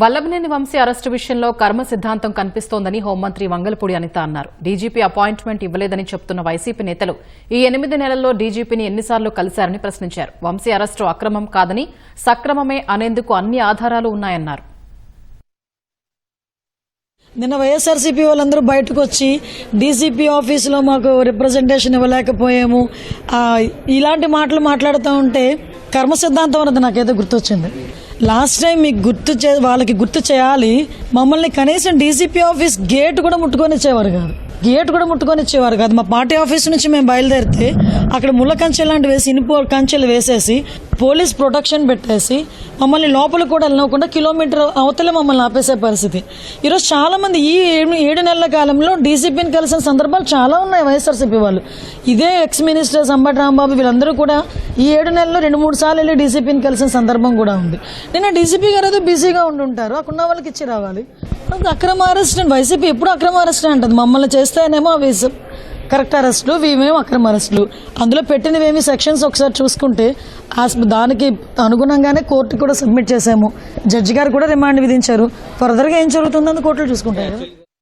Vallabhaneni Vamsi arrest విషయంలో కర్మ సిద్ధాంతం కనిపిస్తోందని హోంమంత్రి వంగలపూడి అనిత అన్నారు. డీజీపీ అపాయింట్మెంట్ ఇవ్వలేదని చెప్తున్న వైసీపీ నేతలు ఈ ఎనిమిది నెలల్లో డీజీపీని ఎన్నిసార్లు కలిశారని ప్రశ్నించారు. వంశీ అరెస్టు అక్రమం కాదని సక్రమమే అనేందుకు అన్ని ఆధారాలు ఉన్నాయన్నారు. నిన్న వైఎస్ఆర్సీపీ వాళ్ళందరూ బయటకు వచ్చి డీసీపీ ఆఫీసులో మాకు రిప్రజెంటేషన్ ఇవ్వలేకపోయాము. ఇలాంటి మాటలు మాట్లాడుతూ ఉంటే కర్మ సిద్ధాంతం అన్నది నాకేదో గుర్తొచ్చింది. లాస్ట్ టైం మీకు గుర్తు చే వాళ్ళకి గుర్తు చేయాలి మమ్మల్ని కనీసం డీసీపీ ఆఫీస్ గేట్ కూడా ముట్టుకొని ఇచ్చేవారు కాదు. గేట్ కూడా ముట్టుకొని ఇచ్చేవారు కాదు. మా పార్టీ ఆఫీస్ నుంచి మేము బయలుదేరితే అక్కడ ముళ్ళ కంచె లాంటి వేసి ఇనుప కంచెలు వేసేసి పోలీస్ ప్రొటెక్షన్ పెట్టేసి మమ్మల్ని లోపల కూడా వెళ్ళకుండా కిలోమీటర్ అవతలే మమ్మల్ని ఆపేసే పరిస్థితి. ఈరోజు చాలామంది ఈ ఏడు ఏడు నెలల కాలంలో డీసీపీని కలిసిన సందర్భాలు చాలా ఉన్నాయి వైఎస్ఆర్సీపీ వాళ్ళు. ఇదే ఎక్స్ మినిస్టర్ సంబటి రాంబాబు వీళ్ళందరూ కూడా ఈ ఏడు నెలల్లో రెండు మూడు సార్లు వెళ్ళి డీసీపీని కలిసిన సందర్భం కూడా ఉంది. నిన్న డీసీపీ గారు ఏదో బిజీగా ఉండుంటారు. అక్కడ ఉన్న వాళ్ళకి ఇచ్చి రావాలి. అక్రమ అరెస్ట్ వైసీపీ ఎప్పుడు అక్రమ అరెస్ట్ అంటది. మమ్మల్ని చేస్తేనేమో అవి కరెక్ట్ అరెస్టులు ఇవేమో అక్రమ అరెస్టులు అందులో పెట్టినవేమి సెక్షన్స్ ఒకసారి చూసుకుంటే ఆ దానికి అనుగుణంగానే కోర్టు కూడా సబ్మిట్ చేసాము జడ్జి గారు కూడా రిమాండ్ విధించారు. ఫర్దర్గా ఏం జరుగుతుందని కోర్టులు చూసుకుంటారు